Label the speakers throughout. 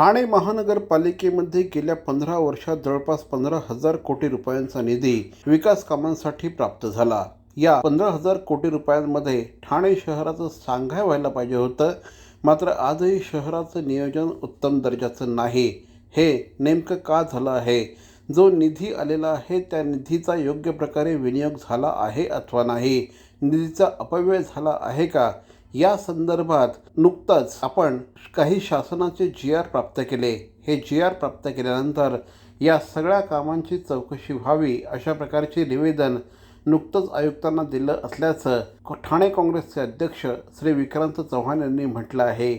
Speaker 1: ठाणे महानगरपालिकेमध्ये गेल्या पंधरा वर्षात जवळपास पंधरा हजार कोटी रुपयांचा निधी विकास कामांसाठी प्राप्त झाला. या पंधरा हजार कोटी रुपयांमध्ये ठाणे शहराचं सांगाय व्हायला पाहिजे होतं. मात्र आजही शहराचं नियोजन उत्तम दर्जाचं नाही. हे नेमकं का झालं आहे? जो निधी आलेला आहे त्या निधीचा योग्य प्रकारे विनियोग झाला आहे अथवा नाही? निधीचा अपव्यय झाला आहे का? या संदर्भात नुकतंच आपण काही शासनाचे जी आर प्राप्त केले. हे जी आर प्राप्त केल्यानंतर या सगळ्या कामांची चौकशी व्हावी अशा प्रकारचे निवेदन नुकतंच आयुक्तांना दिलं असल्याचं ठाणे काँग्रेसचे अध्यक्ष श्री विक्रांत चव्हाण यांनी म्हटलं आहे.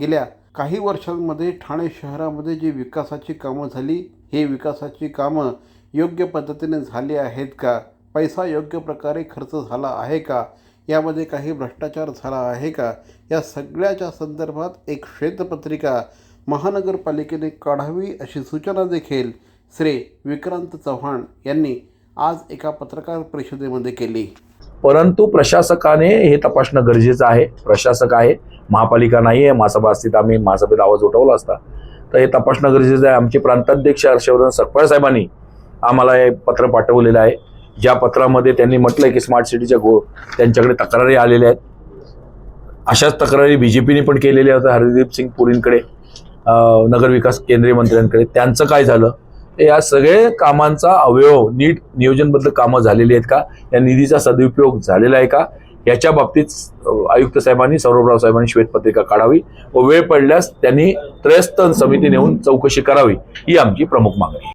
Speaker 1: गेल्या काही वर्षांमध्ये ठाणे शहरामध्ये जी विकासाची कामं झाली हे विकासाची कामं योग्य पद्धतीने झाली आहेत का? पैसा योग्य प्रकारे खर्च झाला आहे का? यामध्ये काही भ्रष्टाचार झाला आहे का? या सगळ्याच्या संदर्भात एक श्वेतपत्रिका महानगरपालिकेने काढावी अशी सूचना देखील श्री विक्रांत चव्हाण यांनी आज एका पत्रकार परिषदेमध्ये केली.
Speaker 2: परंतु प्रशासकाने हे तपासणं गरजेचं आहे. प्रशासक आहे महापालिका नाही आहे महासभा असतील आम्ही महासभेत आवाज उठवला असता. तर हे तपासणं गरजेचं आहे. आमचे प्रांताध्यक्ष हर्षवर्धन सकपाळ साहेबांनी आम्हाला हे पत्र पाठवलेलं आहे. ज्या पत्रामध्ये त्यांनी म्हटलंय की स्मार्ट सिटीच्या गो त्यांच्याकडे तक्रारी आलेल्या आहेत. अशाच तक्रारी बी जे पीने पण केलेल्या होत्या हरदीप सिंग पुरींकडे नगरविकास केंद्रीय मंत्र्यांकडे. त्यांचं काय झालं? तर या सगळे कामांचा अवयव नीट नियोजनबद्ध कामं झालेली आहेत का? या निधीचा सदुपयोग झालेला आहे का? याच्या बाबतीत आयुक्त साहेबांनी सौरभराव साहेबांनी श्वेतपत्रिका काढावी व वेळ पडल्यास त्यांनी त्रयस्थ समिती नेऊन चौकशी करावी. ही आमची प्रमुख मागणी आहे.